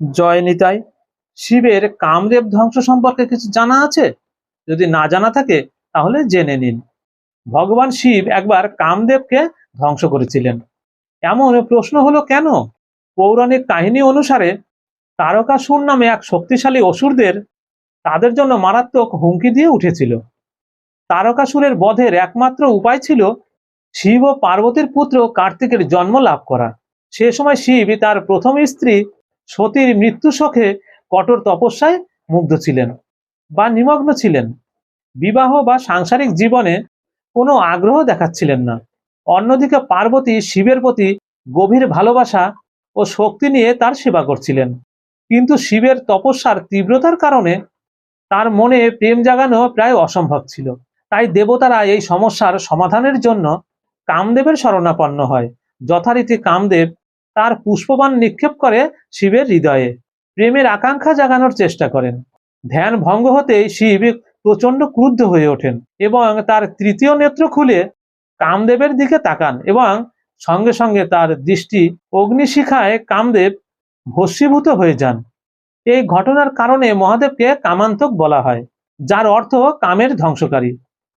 জয় নিতাই শিবের কামদেব ধ্বংস সম্পর্কে কিছু জানা আছে? যদি না জানা থাকে, তাহলে জেনে নিন। ভগবান শিব একবার কামদেবকে ধ্বংস করেছিলেন। এমন প্রশ্ন হলো কেন? পৌরাণিক কাহিনী অনুসারে তারকাসুর নামে এক শক্তিশালী অসুরদের তাদের জন্য মারাত্মক হুমকি দিয়ে উঠেছিল। তারকাসুরের বধের একমাত্র উপায় ছিল শিব ও পার্বতীর পুত্র কার্তিকের জন্ম লাভ করা। সে সময় শিব তার প্রথম স্ত্রী সতীর মৃত্যু শোকে কঠোর তপস্যায় মুগ্ধ ছিলেন বা নিমগ্ন ছিলেন। বিবাহ বা সাংসারিক জীবনে কোনো আগ্রহ দেখাচ্ছিলেন না। অন্যদিকে পার্বতী শিবের প্রতি গভীর ভালোবাসা ও শক্তি নিয়ে তার সেবা করছিলেন। কিন্তু শিবের তপস্যার তীব্রতার কারণে তার মনে প্রেম জাগানো প্রায় অসম্ভব ছিল। তাই দেবতারা এই সমস্যার সমাধানের জন্য কামদেবের শরণাপন্ন হয়। যথারীতি কামদেব তার পুষ্পবান নিক্ষেপ করে শিবের হৃদয়ে। প্রেমের আকাঙ্ক্ষা জাগানোর চেষ্টা করেন। ধ্যান ভঙ্গ হতেই শিব প্রচণ্ড ক্রুদ্ধ হয়ে ওঠেন এবং তার তৃতীয় নেত্র খুলে কামদেবের দিকে তাকান এবং সঙ্গে সঙ্গে তার দৃষ্টি অগ্নিশিখায় কামদেব ভস্মীভূত হয়ে যান। এই ঘটনার কারণে মহাদেবকে কামান্তক বলা হয়, যার অর্থ কামের ধ্বংসকারী।